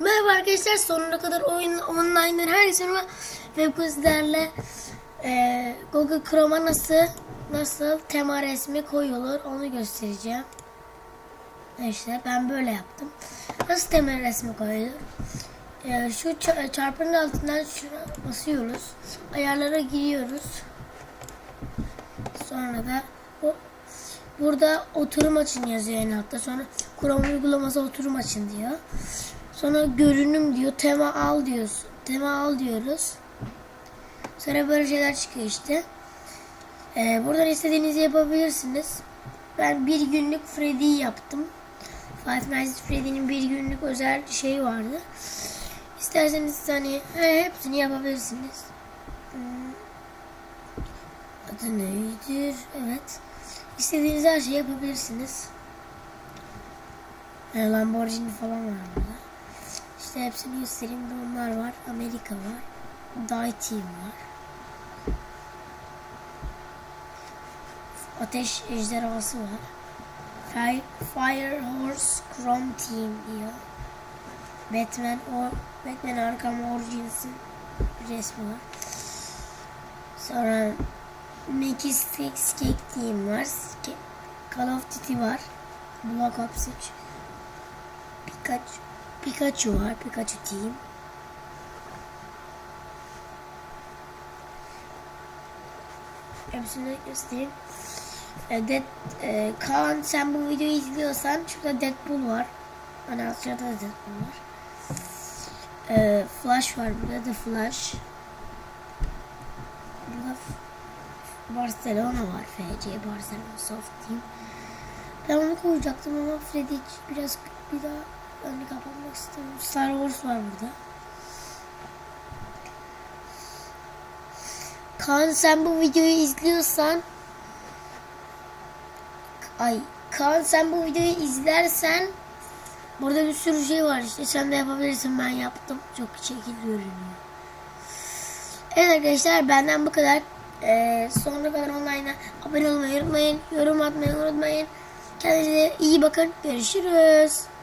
Merhaba arkadaşlar sonuna kadar oyun online'dan herkese merhaba. Web quizlerle e, Google Chrome'a nasıl nasıl tema resmi koyulur onu göstereceğim. İşte ben böyle yaptım. Nasıl tema resmi koyulur? E, şu ça- çarpının altından şuna basıyoruz. Ayarlara giriyoruz. Sonra da bu Burada oturum açın yazıyor en altta. Sonra Chrome uygulaması oturum açın diyor. Sonra görünüm diyor. Tema al diyoruz. Tema al diyoruz. Sonra böyle şeyler çıkıyor işte. Ee, buradan istediğinizi yapabilirsiniz. Ben bir günlük Freddy yaptım. Nights at Freddy'nin bir günlük özel şeyi vardı. İsterseniz hani he, hepsini yapabilirsiniz. Hmm. Adı neydir? Evet. İstediğiniz her şeyi yapabilirsiniz. E, Lamborghini falan var burada. İşte hepsini göstereyim. Burada onlar var. Amerika var. Die Team var. Ateş ejderhası var. Fire, Fire Horse Chrome Team diyor. Batman o Batman Arkham Origins'in resmi var. Sonra Mickey Sticks Cake Team var. Call of Duty var. Black Ops 3. Pikachu, Pikachu var. Pikachu Team. Hepsini göstereyim. E, Dead, e, Kaan sen bu videoyu izliyorsan şurada Deadpool var. Hani da Deadpool var. E, Flash var burada da Flash. Burada Barcelona var. FC Barcelona Soft Team. Ben onu koyacaktım ama Freddy biraz bir daha önünü kapatmak istemiyorum. Star Wars var burada. Kaan sen bu videoyu izliyorsan Ay Kaan sen bu videoyu izlersen Burada bir sürü şey var işte sen de yapabilirsin ben yaptım. Çok şekil görünüyor. Evet arkadaşlar benden bu kadar. Ee, sonuna kadar online'a abone olmayı unutmayın. Yorum atmayı unutmayın. Kendinize iyi bakın. Görüşürüz.